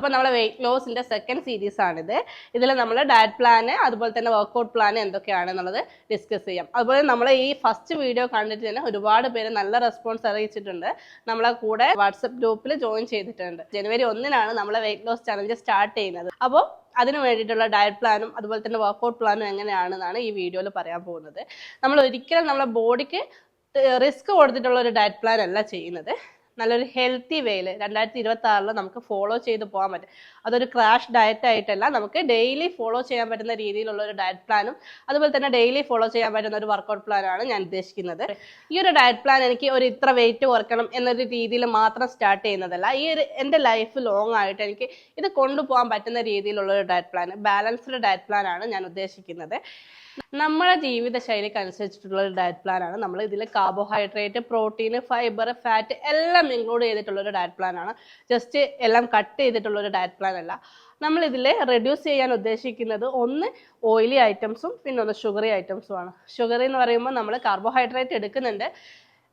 അപ്പോൾ നമ്മുടെ wait ലോസിന്റെ second series ആണിത്. ഇതിൽ നമ്മൾ ഡയറ്റ് പ്ലാന് അതുപോലെ തന്നെ വർക്കൗട്ട് പ്ലാൻ എന്തൊക്കെയാണെന്നുള്ളത് ഡിസ്കസ് ചെയ്യാം. അതുപോലെ നമ്മൾ ഈ ഫസ്റ്റ് വീഡിയോ കണ്ടിട്ട് തന്നെ ഒരുപാട് പേര് നല്ല റെസ്പോൺസ് അറിയിച്ചിട്ടുണ്ട്. നമ്മളെ കൂടെ വാട്സപ്പ് ഗ്രൂപ്പിൽ ജോയിൻ ചെയ്തിട്ടുണ്ട്. ജനുവരി ഒന്നിനാണ് നമ്മളെ വെയിറ്റ് ലോസ് ചലഞ്ച് സ്റ്റാർട്ട് ചെയ്യുന്നത്. അപ്പോൾ അതിനു വേണ്ടിയിട്ടുള്ള ഡയറ്റ് പ്ലാനും അതുപോലെ തന്നെ വർക്ക്ഔട്ട് പ്ലാനും എങ്ങനെയാണെന്നാണ് ഈ വീഡിയോയിൽ പറയാൻ പോകുന്നത്. നമ്മൾ ഒരിക്കലും നമ്മളെ ബോഡിക്ക് റിസ്ക് കൊടുത്തിട്ടുള്ള ഒരു ഡയറ്റ് പ്ലാൻ അല്ല ചെയ്യുന്നത്. നല്ലൊരു ഹെൽത്തി വേയിൽ രണ്ടായിരത്തി ഇരുപത്തി ആറിൽ നമുക്ക് ഫോളോ ചെയ്ത് പോകാൻ പറ്റും. അതൊരു ക്രാഷ് ഡയറ്റ് ആയിട്ടല്ല നമുക്ക് ഡെയിലി ഫോളോ ചെയ്യാൻ പറ്റുന്ന രീതിയിലുള്ള ഒരു ഡയറ്റ് പ്ലാനും അതുപോലെ തന്നെ ഡെയിലി ഫോളോ ചെയ്യാൻ പറ്റുന്ന ഒരു വർക്കൗട്ട് പ്ലാനാണ് ഞാൻ ഉദ്ദേശിക്കുന്നത്. ഈ ഒരു ഡയറ്റ് പ്ലാൻ എനിക്ക് ഒരു ഇത്ര വെയിറ്റ് കുറക്കണം എന്നൊരു രീതിയിൽ മാത്രം സ്റ്റാർട്ട് ചെയ്യുന്നതല്ല ഈ ഒരു എന്റെ ലൈഫ് ലോങ് ആയിട്ട് എനിക്ക് ഇത് കൊണ്ടുപോകാൻ പറ്റുന്ന രീതിയിലുള്ള ഒരു diet plan balanced diet plan ആണ് ഞാൻ ഉദ്ദേശിക്കുന്നത്. നമ്മുടെ ജീവിതശൈലിക്ക് അനുസരിച്ചിട്ടുള്ള ഒരു ഡയറ്റ് പ്ലാൻ ആണ്. നമ്മൾ ഇതിൽ കാർബോഹൈഡ്രേറ്റ് പ്രോട്ടീൻ ഫൈബർ ഫാറ്റ് എല്ലാം ഇൻക്ലൂഡ് ചെയ്തിട്ടുള്ള ഒരു ഡയറ്റ് പ്ലാൻ ആണ്. ജസ്റ്റ് എല്ലാം കട്ട് ചെയ്തിട്ടുള്ള ഒരു ഡയറ്റ് പ്ലാൻ അല്ല. നമ്മൾ ഇതിൽ റെഡ്യൂസ് ചെയ്യാൻ ഉദ്ദേശിക്കുന്നത് ഒന്ന് ഓയിലി ഐറ്റംസും പിന്നെ ഒന്ന് ഷുഗറി ഐറ്റംസും ആണ്. ഷുഗറി എന്ന് പറയുമ്പോൾ നമ്മൾ കാർബോഹൈഡ്രേറ്റ് എടുക്കുന്നുണ്ട്.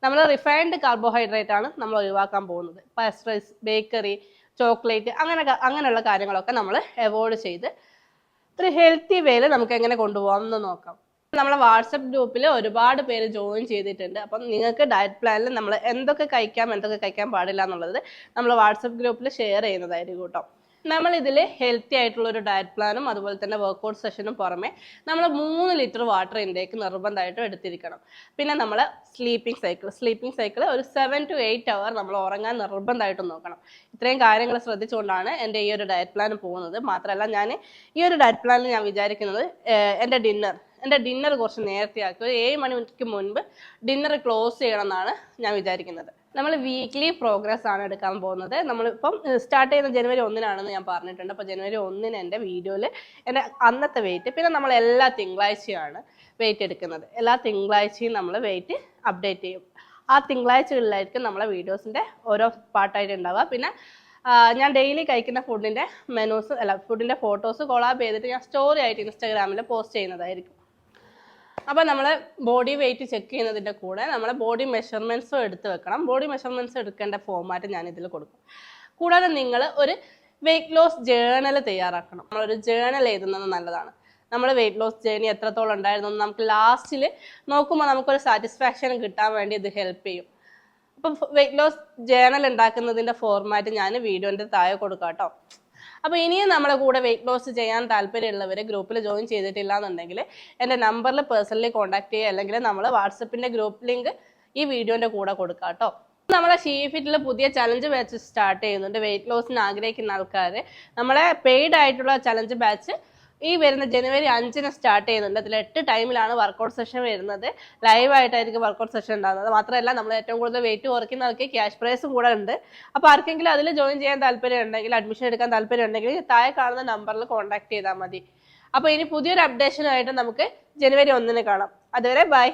നമ്മൾ റിഫൈൻഡ് കാർബോഹൈഡ്രേറ്റ് ആണ് നമ്മൾ ഒഴിവാക്കാൻ പോകുന്നത്. പസ്റ്ററൈസ് ബേക്കറി ചോക്ലേറ്റ് അങ്ങനെ അങ്ങനെയുള്ള കാര്യങ്ങളൊക്കെ നമ്മൾ അവോയ്ഡ് ചെയ്ത് ഒരു ഹെൽത്തി വേയിൽ നമുക്ക് എങ്ങനെ കൊണ്ടുപോകാം എന്ന് നോക്കാം. നമ്മളെ വാട്സപ്പ് ഗ്രൂപ്പിൽ ഒരുപാട് പേര് ജോയിൻ ചെയ്തിട്ടുണ്ട്. അപ്പം നിങ്ങൾക്ക് ഡയറ്റ് പ്ലാനിൽ നമ്മൾ എന്തൊക്കെ കഴിക്കാം എന്തൊക്കെ കഴിക്കാൻ പാടില്ല എന്നുള്ളത് നമ്മൾ വാട്സപ്പ് ഗ്രൂപ്പിൽ ഷെയർ ചെയ്യുന്നതായിരിക്കും കേട്ടോ. നമ്മൾ ഇതിൽ ഹെൽത്തി ആയിട്ടുള്ള ഒരു ഡയറ്റ് പ്ലാനും അതുപോലെ തന്നെ വർക്കൗട്ട് സെഷനും പുറമെ നമ്മൾ മൂന്ന് ലിറ്റർ വാട്ടർ ഇൻടേക്ക് നിർബന്ധമായിട്ടും എടുത്തിരിക്കണം. പിന്നെ നമ്മൾ സ്ലീപ്പിംഗ് സൈക്കിൾ സ്ലീപ്പിംഗ് സൈക്കിൾ ഒരു സെവൻ ടു എയ്റ്റ് അവർ നമ്മൾ ഉറങ്ങാൻ നിർബന്ധമായിട്ടും നോക്കണം. ഇത്രയും കാര്യങ്ങൾ ശ്രദ്ധിച്ചുകൊണ്ടാണ് എന്റെ ഈ ഒരു ഡയറ്റ് പ്ലാൻ പോകുന്നത്. മാത്രമല്ല ഞാൻ ഈ ഒരു ഡയറ്റ് പ്ലാനിൽ ഞാൻ വിചാരിക്കുന്നത് എന്റെ ഡിന്നർ എന്റെ ഡിന്നർ കുറച്ച് നേരത്തെ ആക്കി. ഒരു ഏഴ് മണിക്ക് മുൻപ് ഡിന്നർ ക്ലോസ് ചെയ്യണം എന്നാണ് ഞാൻ വിചാരിക്കുന്നത്. നമ്മൾ വീക്ക്ലി പ്രോഗ്രസ് ആണ് എടുക്കാൻ പോകുന്നത്. നമ്മളിപ്പം സ്റ്റാർട്ട് ചെയ്യുന്ന ജനുവരി ഒന്നിനാണെന്ന് ഞാൻ പറഞ്ഞിട്ടുണ്ട്. അപ്പോൾ ജനുവരി ഒന്നിന് എന്റെ വീഡിയോയിൽ എന്റെ അന്നത്തെ വെയിറ്റ് പിന്നെ നമ്മൾ എല്ലാ തിങ്കളാഴ്ചയാണ് വെയിറ്റ് എടുക്കുന്നത്. എല്ലാ തിങ്കളാഴ്ചയും നമ്മൾ വെയിറ്റ് അപ്ഡേറ്റ് ചെയ്യും. ആ തിങ്കളാഴ്ചകളിലായിരിക്കും നമ്മളെ വീഡിയോസിന്റെ ഓരോ പാർട്ടായിട്ട് ഉണ്ടാവുക. പിന്നെ ഞാൻ ഡെയിലി കഴിക്കുന്ന ഫുഡിന്റെ മെനൂസ് അല്ല ഫുഡിന്റെ ഫോട്ടോസ് കൊളാബ് ചെയ്തിട്ട് ഞാൻ സ്റ്റോറി ആയിട്ട് ഇൻസ്റ്റാഗ്രാമിൽ പോസ്റ്റ് ചെയ്യുന്നതായിരിക്കും. അപ്പോൾ നമ്മൾ ബോഡി വെയിറ്റ് ചെക്ക് ചെയ്യുന്നതിന്റെ കൂടെ നമ്മളെ ബോഡി മെഷർമെന്റ്സും എടുത്ത് വെക്കണം. ബോഡി മെഷർമെന്റ്സ് എടുക്കേണ്ട ഫോമാറ്റ് ഞാൻ ഇതിൽ കൊടുക്കും. കൂടാതെ നിങ്ങൾ ഒരു വെയിറ്റ് ലോസ് ജേണൽ തയ്യാറാക്കണം. നമ്മളൊരു ജേണൽ എഴുതുന്നത് നല്ലതാണ്. നമ്മൾ വെയിറ്റ് ലോസ് ജേണി എത്രത്തോളം ഉണ്ടായിരുന്നു നമുക്ക് ലാസ്റ്റിൽ നോക്കുമ്പോൾ നമുക്കൊരു സാറ്റിസ്ഫാക്ഷൻ കിട്ടാൻ വേണ്ടി ഇത് ഹെൽപ്പ് ചെയ്യും. അപ്പം വെയിറ്റ് ലോസ് ജേണൽ ഉണ്ടാക്കുന്നതിന്റെ ഫോർമാറ്റ് ഞാൻ വീഡിയോന്റെ താഴെ കൊടുക്കാം കേട്ടോ അപ്പോൾ ഇനിയും നമ്മുടെ കൂടെ വെയിറ്റ് ലോസ് ചെയ്യാൻ താല്പര്യമുള്ളവർ ഗ്രൂപ്പിൽ ജോയിൻ ചെയ്തിട്ടില്ല എന്നുണ്ടെങ്കിൽ എന്റെ നമ്പറിൽ പേഴ്സണലി കോൺടാക്ട് ചെയ്യുക അല്ലെങ്കിൽ നമ്മൾ വാട്സപ്പിന്റെ ഗ്രൂപ്പ് ലിങ്ക് ഈ വീഡിയോന്റെ കൂടെ കൊടുക്കാം കേട്ടോ. നമ്മളെ ഷീഫിറ്റിൽ പുതിയ ചലഞ്ച് ബാച്ച് സ്റ്റാർട്ട് ചെയ്യുന്നുണ്ട്. വെയിറ്റ് ലോസിന് ആഗ്രഹിക്കുന്ന ആൾക്കാർ നമ്മളെ പെയ്ഡ് ആയിട്ടുള്ള ചലഞ്ച് ബാച്ച് ഈ വരുന്ന ജനുവരി അഞ്ചിന് സ്റ്റാർട്ട് ചെയ്യുന്നുണ്ട്. അതിൽ എട്ട് ടൈമിലാണ് വർക്കൗട്ട് സെഷൻ വരുന്നത്. ലൈവ് ആയിട്ടായിരിക്കും വർക്കൗട്ട് സെഷൻ ഉണ്ടാകുന്നത് മാത്രമല്ല നമ്മൾ ഏറ്റവും കൂടുതൽ വെയിറ്റ് കുറയ്ക്കുന്നവർക്ക് ക്യാഷ് പ്രൈസും കൂടെ ഉണ്ട്. അപ്പോൾ ആർക്കെങ്കിലും അതിൽ ജോയിൻ ചെയ്യാൻ താല്പര്യം ഉണ്ടെങ്കിൽ അഡ്മിഷൻ എടുക്കാൻ താല്പര്യം ഉണ്ടെങ്കിൽ താഴെ കാണുന്ന നമ്പറിൽ കോൺടാക്ട് ചെയ്താൽ മതി. അപ്പോൾ ഇനി പുതിയൊരു അപ്ഡേഷനായിട്ട് നമുക്ക് ജനുവരി ഒന്നിന് കാണാം. അതുവരെ ബൈ